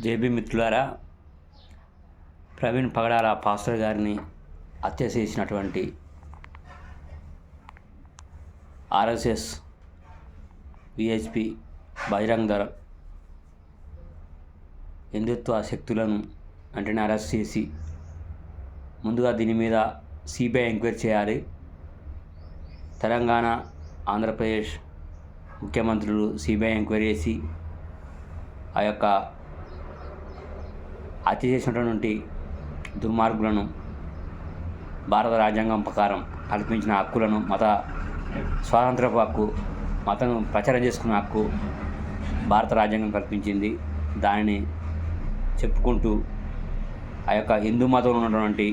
JB మిత్రులారా ప్రవీణ్ పగడాల pastor గారిని హత్య చేసినటువంటి ఆర్ఎస్ఎస్ విహెచ్పి బజరంగ్ దళ హిందుత్వ శక్తులను వెంటనే అరెస్ట్ చేసి ముందుగా దీని మీద సిబిఐ ఎంక్వైరీ చేయాలి. తెలంగాణ ఆంధ్రప్రదేశ్ ముఖ్యమంత్రులు సిబిఐ ఎంక్వైరీ చేసి ఆ యొక్క హత్య చేసినటువంటి దుర్మార్గులను భారత రాజ్యాంగం ప్రకారం కల్పించిన హక్కులను మత స్వాతంత్రపు హక్కు మతం ప్రచారం చేసుకున్న హక్కు భారత రాజ్యాంగం కల్పించింది. దానిని చెప్పుకుంటూ ఆ యొక్క హిందూ మతంలో ఉన్నటువంటి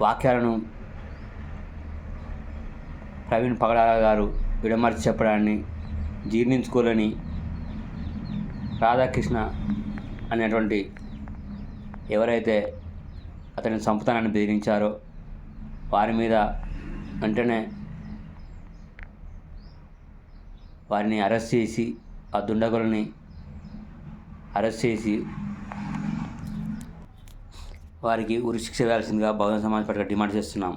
వాక్యాలను ప్రవీణ్ పగడాల గారు విడమర్చి చెప్పడాన్ని జీర్ణించుకోలేని రాధాకృష్ణ అనేటువంటి ఎవరైతే అతని సంపుతానాన్ని బెదిరించారో వారి మీద వెంటనే వారిని అరెస్ట్ చేసి ఆ దుండగులని అరెస్ట్ చేసి వారికి ఉరిశిక్ష వేయాల్సిందిగా బహుజన సమాజ్ పార్టీగా డిమాండ్ చేస్తున్నాం.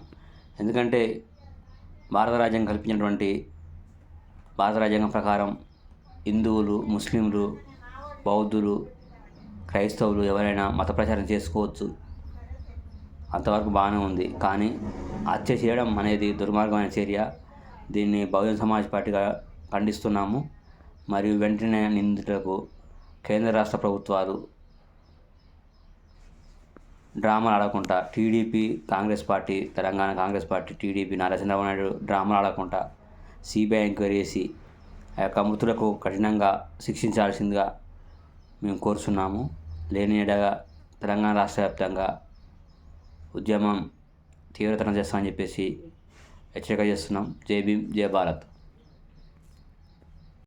ఎందుకంటే భారత రాజ్యాంగం కల్పించినటువంటి భారత రాజ్యాంగం ప్రకారం హిందువులు ముస్లింలు బౌద్ధులు క్రైస్తవులు ఎవరైనా మత ప్రచారం చేసుకోవచ్చు. అంతవరకు బాగానే ఉంది. కానీ హత్య చేయడం అనేది దుర్మార్గమైన చర్య. దీన్ని బహుజన సమాజ్ పార్టీగా ఖండిస్తున్నాము. మరియు వెంటనే నిందితులకు కేంద్ర రాష్ట్ర ప్రభుత్వాలు డ్రామాలు ఆడకుండా TDP Congress party Telangana Congress party TDP Nara Chandrababu Naidu డ్రామాలు ఆడకుండా సిబిఐ ఎంక్వైరీ చేసి ఆ యొక్క మృతులకు కఠినంగా శిక్షించాల్సిందిగా మేము కోరుచున్నాము. లేని ఎడగా తెలంగాణ రాష్ట్ర వ్యాప్తంగా ఉద్యమం తీవ్రతరం చేస్తామని చెప్పేసి హెచ్చరిక చేస్తున్నాం. జై భీమ్ జై భారత్.